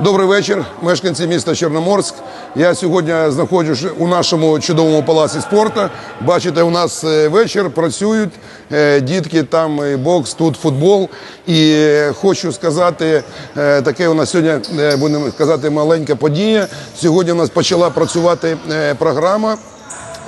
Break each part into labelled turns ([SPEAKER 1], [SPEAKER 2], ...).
[SPEAKER 1] Добрий вечір, мешканці міста Чорноморськ. Я сьогодні знаходжусь у нашому чудовому палаці спорту. Бачите, у нас е, вечір працюють е, дітки, там і бокс, тут футбол. І е, хочу сказати, таке у нас сьогодні будемо казати маленька подія. Сьогодні у нас почала працювати програма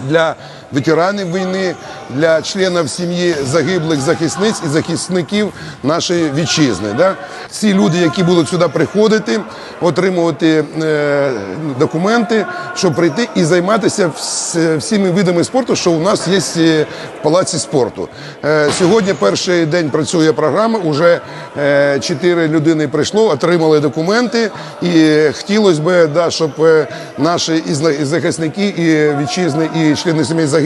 [SPEAKER 1] для ветеранів війни, для членів сім'ї загиблих захисниць і захисників нашої вітчизни. Да? Всі люди, які будуть сюди приходити, отримувати е, документи, щоб прийти і займатися вс- всіми видами спорту, що у нас є е, в палаці спорту. Е, сьогодні перший день працює програма. Уже е, чотири людини прийшло, отримали документи, і хотілося б, да, щоб е, наші і захисники, і вітчизни, і члени сімей загиблих,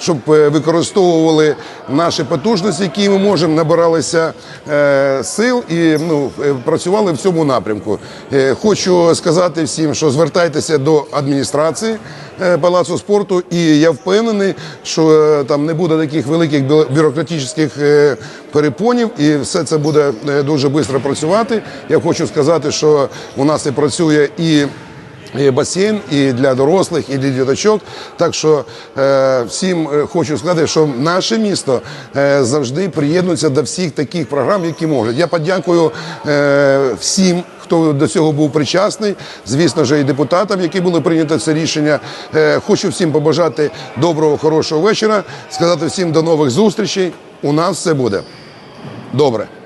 [SPEAKER 1] щоб е, використовували наші потужності, які ми можемо, набиралися е, сил і ну, е, працювали в цьому напрямку. Хочу сказати всім, що звертайтеся до адміністрації палацу спорту, і я впевнений, що там не буде таких великих бюрократичних перепонів, і все це буде дуже швидко працювати. Я хочу сказати, що у нас і працює і і басейн і для дорослих, і для діточок. Так що е, всім е, хочу сказати, що наше місто е, завжди приєднується до всіх таких програм, які можуть. Я подякую е, всім. Хто до цього був причасний, звісно ж, і депутатам, які були прийняті це рішення. Е, хочу всім побажати доброго, хорошого вечора, сказати всім до нових зустрічей. У нас все буде добре.